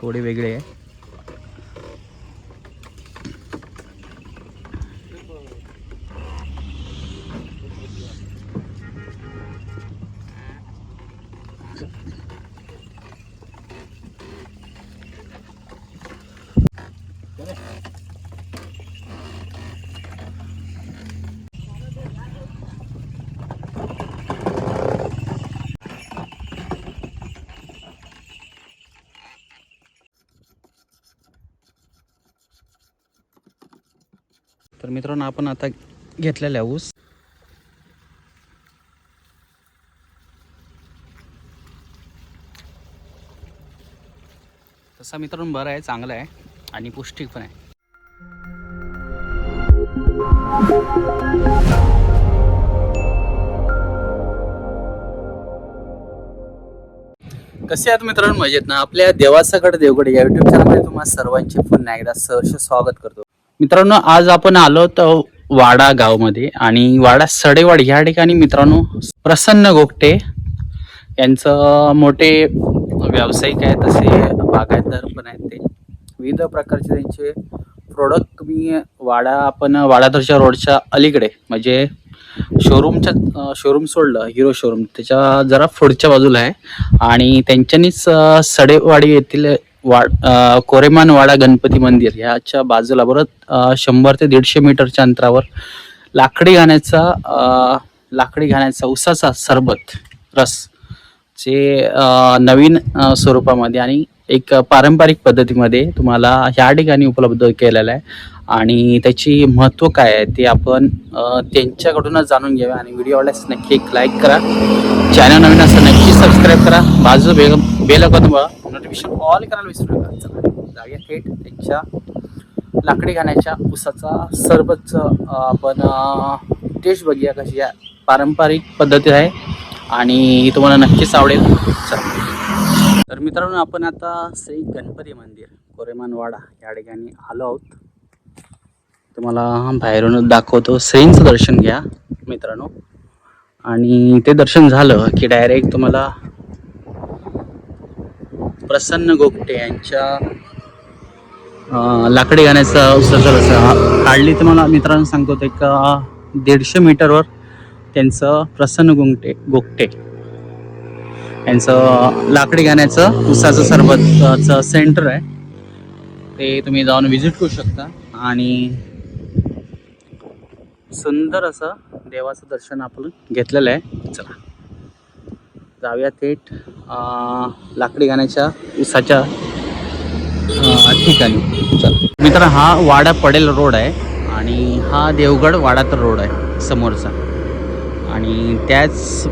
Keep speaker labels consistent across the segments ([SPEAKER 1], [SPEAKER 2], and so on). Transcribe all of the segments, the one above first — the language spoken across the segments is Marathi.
[SPEAKER 1] थोडे वेगळे आहे. तर मित्रांनो आपण आता घेतलेला आहे ऊस. तसा मित्रांनो बरा आहे चांगला आहे आणि पौष्टिक पण आहे. कसे आहात मित्रांनो? मजेत ना? आपल्या देवासाकडे देवगड या युट्यूब चॅनलमध्ये तुम्हाला सर्वांचे पुन्हा एकदा सहर्ष स्वागत करतो. मित्रांनो आज आपण आलो तर वाडा गावमध्ये आणि वाडा सडेवाड ह्या ठिकाणी मित्रांनो प्रसन्न गोगटे यांचं मोठे व्यावसायिक आहेत तसे बागायतदार पण आहेत ते. विविध प्रकारचे त्यांचे प्रोडक्ट मी वाडा आपण वाडादरच्या रोडच्या अलीकडे म्हणजे शोरूमच्या शोरूम सोडलं हिरो शोरूम त्याच्या जरा पुढच्या बाजूला आहे. आणि त्यांच्यानीच सडेवाडी येथील वाड कोरेमानवाडा गणपती मंदिर ह्याच्या बाजूला बरोबर शंभर ते दीडशे मीटरच्या अंतरावर लाकडी घाण्याचा लाकडी घाण्याचा उसाचा सरबत रस जे नवीन स्वरूपामध्ये आणि एक पारंपरिक पद्धतीमध्ये तुम्हाला ह्या ठिकाणी उपलब्ध केलेलं आहे. आणि त्याची महत्त्व काय आहे ते आपण त्यांच्याकडूनच जाणून घेऊया. आणि व्हिडिओ आवडल्यास नक्की एक लाईक करा. चॅनल नवीन असं नक्की सबस्क्राईब करा. बाजू बेगम बेल बेल नोटिफिकेशन ऑल करायला विसरू नका. चला थेट त्यांच्या लाकडी घाण्याच्या उसाचा सर्वच आपण टेस्ट बघूया कशी या पारंपरिक पद्धती आहे आणि तुम्हाला नक्कीच आवडेल. तर मित्रांनो आपण आता श्री गणपती मंदिर कोरेमानवाडा या ठिकाणी आलो आहोत. तुम्हाला बाहेरून दाखवतो. श्रींचं दर्शन घ्या मित्रांनो. आणि ते दर्शन झालं की डायरेक्ट तुम्हाला प्रसन्न गोगटे यांच्या लाकडी गाण्याचा उसाचा काढली तर मला मित्रांनो सांगतो ते का दीडशे मीटरवर त्यांचं प्रसन्न गोंगटे गोगटे यांचं लाकडी गाण्याचं उसाचं सरबतचं सेंटर आहे. ते तुम्ही जाऊन व्हिजिट करू शकता. आणि सुंदर असं देवाचं दर्शन आपण घेतलेलं आहे. चला. जाऊया थेट लाकडी घाण्याच्या उसाच्या ठिकाणी. चला. मित्र हा वाडा पडेल रोड आहे आणि हा देवगड वाडातर रोड आहे समोरचा. आणि त्याच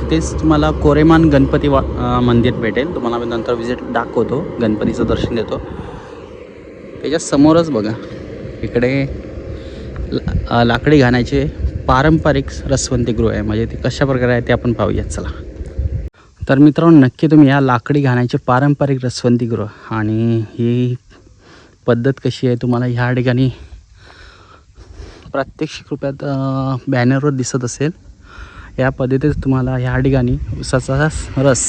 [SPEAKER 1] तिथेच तुम्हाला कोरेमान गणपती वा मंदिर भेटेल. तुम्हाला मी नंतर विजिट दाखवतो गणपतीचं दर्शन देतो. त्याच्या समोरच बघा इकडे ला- लाकडी घाण्याचे पारंपरिक रसवंतीगृह आहे. म्हणजे ते कशा प्रकारे आहे ते आपण पाहूयात. चला. तर मित्रांनो नक्की तुम्ही या लाकडी घाण्याचे पारंपरिक रसवंतीगृह आणि ही पद्धत कशी आहे तुम्हाला ह्या ठिकाणी प्रात्यक्षिक रूपात बॅनरवर दिसत असेल. या पद्धतीत तुम्हाला ह्या ठिकाणी उसाचा रस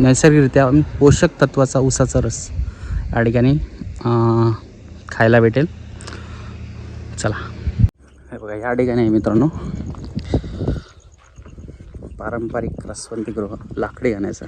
[SPEAKER 1] नैसर्गिकरित्या पोषक तत्वाचा उसाचा रस या ठिकाणी खायला भेटेल. चला. हे बघा या ठिकाणी आहे मित्रांनो. पारंपरिक रसवंतीगृह लाकडी गाण्याचा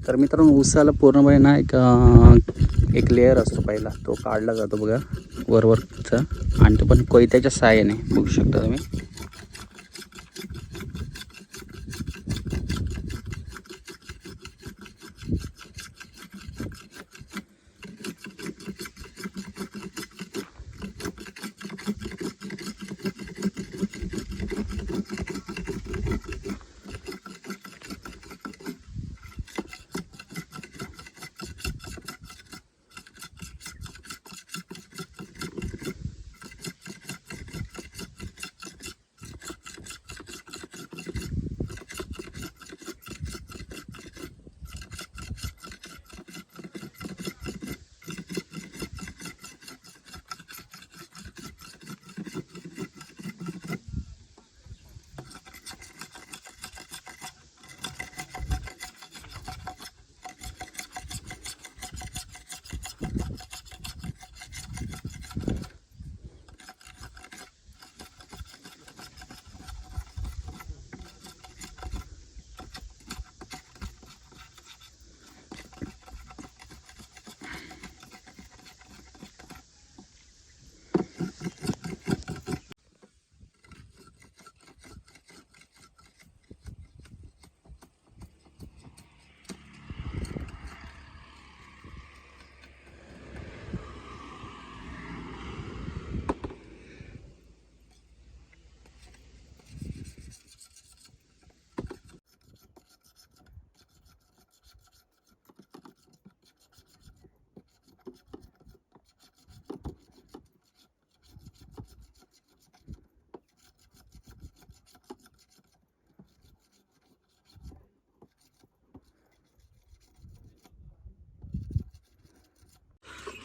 [SPEAKER 1] तर मित्रांनो उसाला पूर्णपणे ना एक एक लेअर असतो पहिला. तो काढला जातो बघा वरवरचा. आणि तो पण कोयत्याच्या सहाय्याने बघू शकता तुम्ही.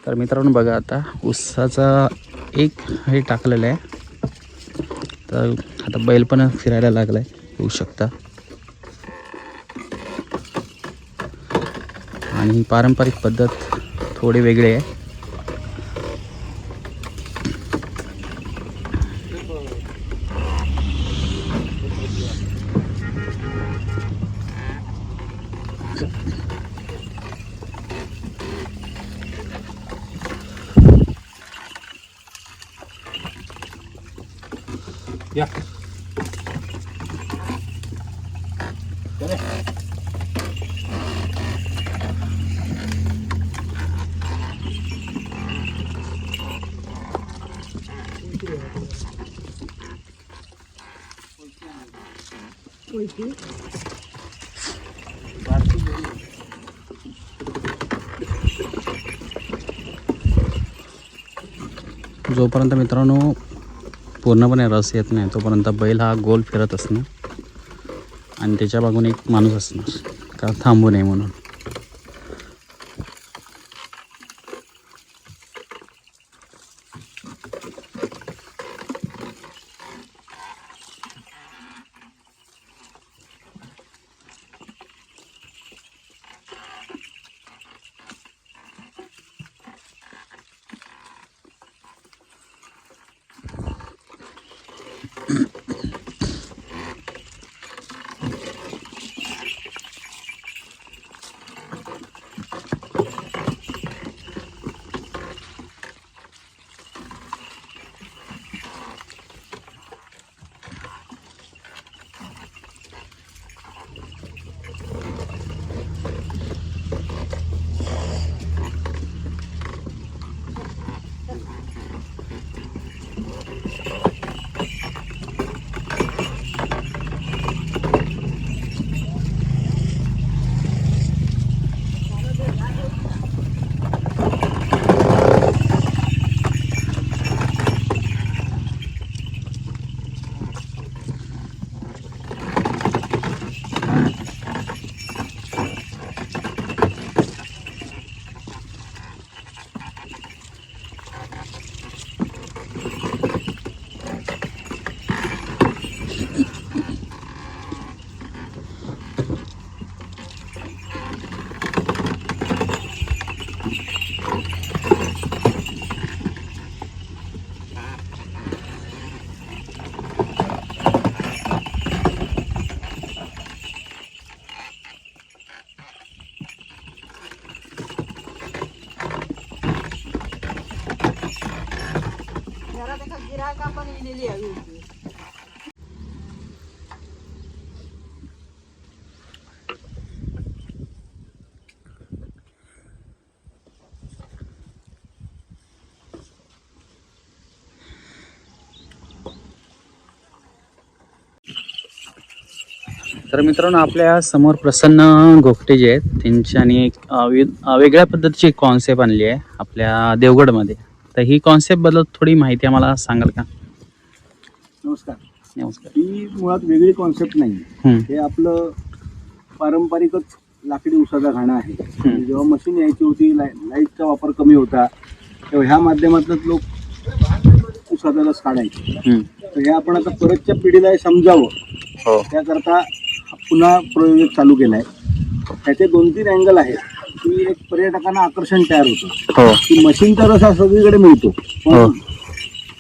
[SPEAKER 1] तर मित्रांनो बघा आता उसाचा एक हे टाकलेलं आहे. तर आता बैल पण फिरायला लागला आहे येऊ शकता. आणि पारंपरिक पद्धत थोडी वेगळी आहे. जोपर्यंत मित्रांनो पूर्णपणे रस येत नाही तोपर्यंत बैल हा गोल फिरत असणार आणि त्याच्या मागून एक माणूस असणार. का थांबू नये म्हणून.
[SPEAKER 2] गिरायका पण हवी होती
[SPEAKER 1] तर मित्रांनो आपल्यासमोर प्रसन्न गोगटे जे आहेत त्यांच्यानी एक वेगळ्या पद्धतीची कॉन्सेप्ट आणली आहे आपल्या देवगडमध्ये. तर ही कॉन्सेप्टबद्दल थोडी माहिती आम्हाला सांगाल का?
[SPEAKER 3] नमस्कार.
[SPEAKER 1] नमस्कार.
[SPEAKER 3] ही मुळात वेगळी कॉन्सेप्ट नाही. हे आपलं पारंपरिकच लाकडी उसाचा घाणा आहे. जेव्हा मशीन यायची होती लाईटचा वापर कमी होता तेव्हा ह्या माध्यमातून लोक उसाचा रस काढायचे. तर हे आपण आता परतच्या पिढीला हे समजावं.
[SPEAKER 1] हो.
[SPEAKER 3] त्याकरता पुन्हा प्रयोग चालू केलाय. त्याचे दोन तीन अँगल आहेत. की एक पर्यटकांना आकर्षण तयार होतं.
[SPEAKER 1] हो.
[SPEAKER 3] की मशीनचा रस हा सगळीकडे मिळतो.
[SPEAKER 1] हो.
[SPEAKER 3] पण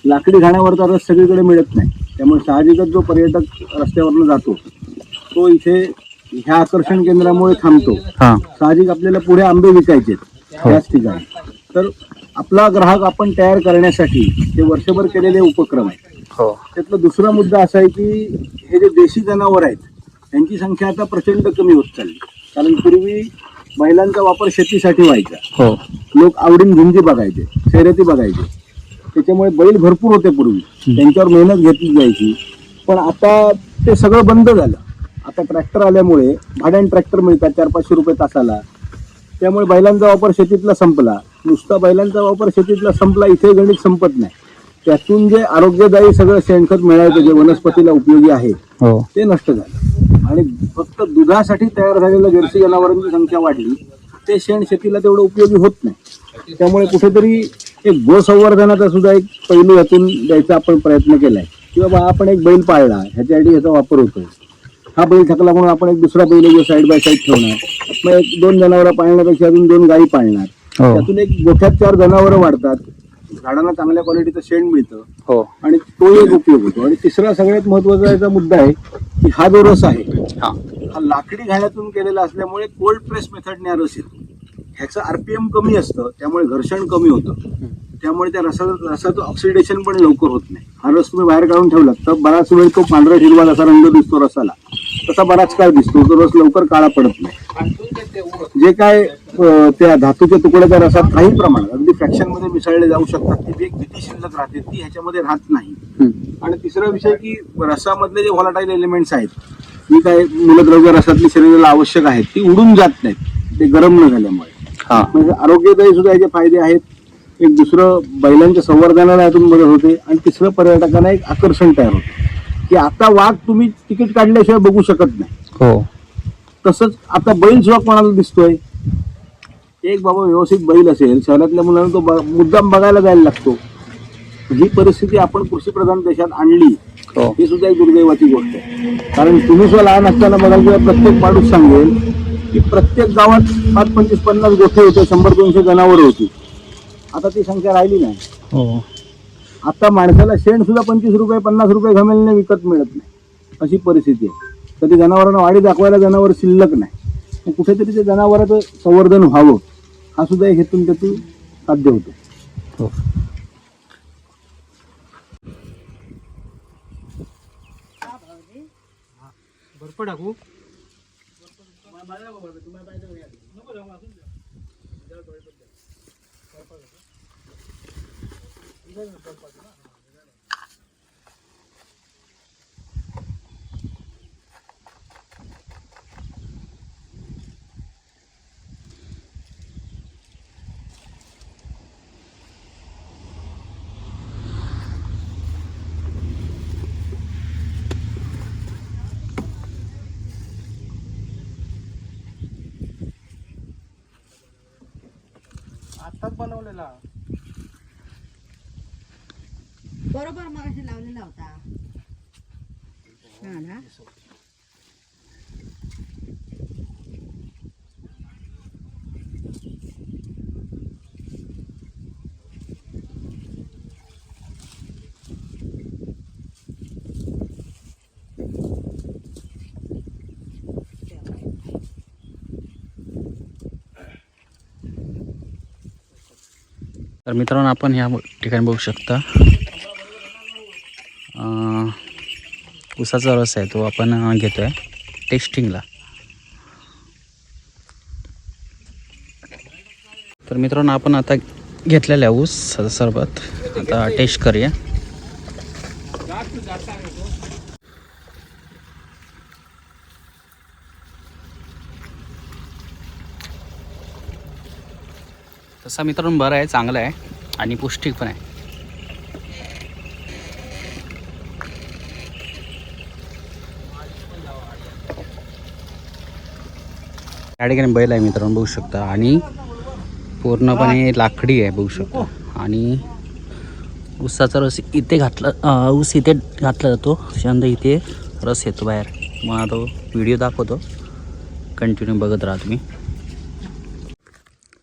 [SPEAKER 3] लाकडी घाण्यावरचा रस सगळीकडे मिळत नाही. त्यामुळे साहजिकच जो पर्यटक रस्त्यावरनं जातो तो इथे ह्या आकर्षण केंद्रामुळे थांबतो.
[SPEAKER 1] हां.
[SPEAKER 3] साहजिक आपल्याला पुढे आंबे विकायचे
[SPEAKER 1] हो.
[SPEAKER 3] त्याच ठिकाणी. तर आपला ग्राहक आपण तयार करण्यासाठी हे वर्षभर केलेले उपक्रम आहे
[SPEAKER 1] हो.
[SPEAKER 3] त्यातला दुसरा मुद्दा असा आहे की हे जे देशी जनावर आहेत त्यांची संख्या आता प्रचंड कमी होत चालली. कारण पूर्वी बैलांचा वापर शेतीसाठी व्हायचा.
[SPEAKER 1] हो.
[SPEAKER 3] लोक आवडीन झुंजी बघायचे शर्यती बघायचे. त्याच्यामुळे बैल भरपूर होते पूर्वी. त्यांच्यावर मेहनत घेतली जायची. पण आता ते सगळं बंद झालं. आता ट्रॅक्टर आल्यामुळे भाड्याने ट्रॅक्टर मिळतात चार पाचशे रुपये तासाला. त्यामुळे बैलांचा वापर शेतीतला संपला. नुसता बैलांचा वापर शेतीतला संपला इथे गणित संपत नाही. त्यातून जे आरोग्यदायी सगळं शेणखत मिळायचं जे वनस्पतीला उपयोगी आहे
[SPEAKER 1] हो.
[SPEAKER 3] ते नष्ट झालं. आणि फक्त दुधासाठी तयार झालेल्या जर्सी जनावरांची संख्या वाढली ते शेण शेतीला तेवढं उपयोगी होत नाही. त्यामुळे कुठेतरी एक गोसंवर्धनाचा सुद्धा एक पैलू यातून द्यायचा आपण प्रयत्न केलाय. की बाबा आपण एक बैल पाळला ह्याच्यासाठी याचा वापर होतोय. हा बैल थकला म्हणून आपण एक दुसरा बैल साईड बाय साईड ठेवणार. मग एक दोन जनावरं पाळण्यापेक्षा अजून दोन गायी पाळणार.
[SPEAKER 1] हो.
[SPEAKER 3] त्यातून एक गोठ्यात चार जनावरं वाढतात. झाडांना चांगल्या क्वालिटीचं शेण मिळतं.
[SPEAKER 1] हो.
[SPEAKER 3] आणि तो एक उपयोग होतो. आणि तिसरा सगळ्यात महत्त्वाचा याचा मुद्दा आहे की हा जो रस आहे
[SPEAKER 1] हा.
[SPEAKER 3] हा लाकडी घाण्यातून केलेला असल्यामुळे कोल्ड प्रेस मेथडने हा रस येतो. ह्याचं आरपीएम कमी असतं त्यामुळे घर्षण कमी होतं. त्यामुळे त्या रसाचं रसाचं ऑक्सिडेशन पण लवकर होत नाही. हा रस तुम्ही बाहेर काढून ठेवलात तर बराच वेळ तो पांढरा हिरवा जसा रंग दिसतो रसाला. तसा बराच काळ दिसतो तो रस लवकर काळा पडत नाही. जे काय त्या धातूच्या तुकड्याच्या रसात काही प्रमाणात अगदी फ्रॅक्शनमध्ये मिसळले जाऊ शकतात. ती एक भीती शिल्लक राहते ती ह्याच्यामध्ये राहत नाही. आणि तिसरा विषय की रसामधले जे व्हॉलाटाईल एलिमेंट्स आहेत जी काय मूलद्रव्य रसातली शरीराला आवश्यक आहेत ती उडून जात नाहीत. ते गरम न झाल्यामुळे.
[SPEAKER 1] हा.
[SPEAKER 3] म्हणजे आरोग्यदायी सुद्धा याचे फायदे आहेत. एक दुसरं बैलांच्या संवर्धनाला यातून मदत होते. आणि तिसरं पर्यटकांना एक आकर्षण तयार होते. की आता वाघ तुम्ही तिकीट काढल्याशिवाय बघू शकत नाही.
[SPEAKER 1] हो.
[SPEAKER 3] तसंच आता बैल सुद्धा कोणाला दिसतोय? एक बाबा व्यवस्थित बैल असेल शहरातल्या मुलांना तो मुद्दाम बघायला जायला लागतो. ही परिस्थिती आपण कृषीप्रधान देशात आणली
[SPEAKER 1] हो.
[SPEAKER 3] ही सुद्धा एक दुर्दैवाची गोष्ट आहे. कारण तुम्ही सुद्धा लहान असताना बघाल किंवा प्रत्येक माणूस सांगेल की प्रत्येक गावात पाच पंचवीस पन्नास गोठे होते शंभर दोनशे जनावरं होती. आता ती संख्या राहिली नाही.
[SPEAKER 1] हो.
[SPEAKER 3] आता माणसाला शेण सुद्धा पंचवीस रुपये पन्नास रुपये घमेलने विकत मिळत नाही. अशी परिस्थिती आहे. तर ते जनावरांना वाढी दाखवायला जनावर शिल्लक नाही. कुठेतरी ते जनावरांचं संवर्धन व्हावं. हा सुद्धा एक हेतून त्यातून साध्य होतो.
[SPEAKER 1] हो.
[SPEAKER 3] भरपूर टाकू आत्ताच बनवलेला.
[SPEAKER 2] बरोबर मग लावलेला होता. हा? ना
[SPEAKER 1] तर मित्रांनो आपण ह्या ठिकाणी बघू शकता ऊसाचा रस आहे तो आपण घेतो आहे टेस्टिंगला. तर मित्रांनो आपण आता घेतलेला आहे ऊस सरबत आता टेस्ट करूया. तसा मित्रांनो बरं आहे चांगला आहे आणि पौष्टिक पण आहे. या ठिकाणी बैल आहे मित्रांनो बघू शकता. आणि पूर्णपणे लाकडी आहे बघू शकता. आणि ऊसाचा रस इथे घातला ऊस इथे घातला जातो. त्याच्यानंतर इथे रस येतो बाहेर. मग तो व्हिडिओ दाखवतो. कंटिन्यू बघत राहा तुम्ही.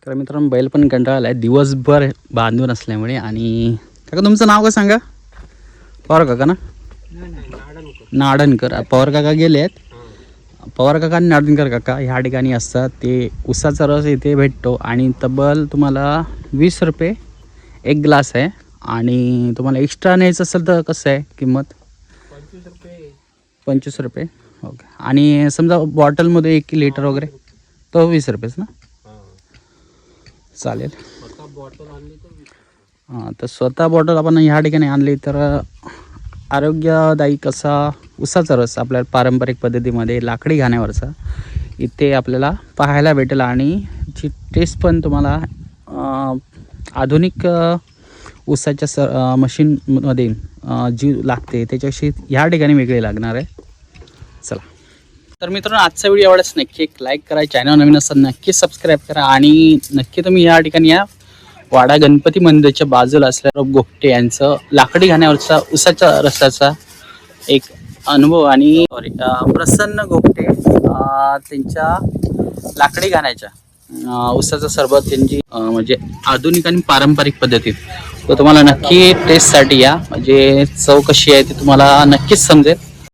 [SPEAKER 1] तर मित्रांनो बैल पण कंटाळला आहे दिवसभर बांधून असल्यामुळे आणि काका तुमचं नाव का सांगा? पवार काका ना? नाडणकर. पवार काका गेले आहेत. पवार काका आणि नाडणकर काका ह्या ठिकाणी असतात. ते उसाचा रस इथे भेटतो. आणि तब्बल तुम्हाला वीस रुपये एक ग्लास आहे. आणि तुम्हाला एक्स्ट्रा न्यायचं असेल तर कसं आहे किंमत? पंचवीस रुपये. ओके. आणि समजा बॉटलमध्ये एक लिटर वगैरे तो वीस रुपयेच ना? चालेल. हां तर स्वतः बॉटल आपण ह्या ठिकाणी आणली तर आरोग्यदायी कसा उसाचा रस आपल्याला पारंपरिक पद्धतीमध्ये लाकडी घाण्यावरचा इथे आपल्याला पाहायला भेटेल आणि जी टेस्ट पण तुम्हाला आधुनिक अं, ऊसाच्या स मशीनमध्ये जी लागते त्याच्याशी ह्या ठिकाणी वेगळी लागणार आहे. चला. तर मित्रांनो आजचा व्हिडिओ आवडल्यास नक्की एक लाईक करा चॅनल नवीन असताना नक्की सबस्क्राईब करा आणि नक्की तुम्ही या ठिकाणी या वाडा गणपती मंदिरच्या बाजूला असलेल्या गोपटे यांचं लाकडी घाण्यावरचा उसाच्या रस्त्याचा एक अनुभव आणि सॉरी प्रसन्न गोपटे त्यांच्या लाकडी घाण्याच्या उसाचा सरबत त्यांची म्हणजे आधुनिक आणि पारंपरिक पद्धतीत. तर तुम्हाला नक्की टेस्टसाठी या. म्हणजे चव कशी आहे ती तुम्हाला नक्कीच समजेल.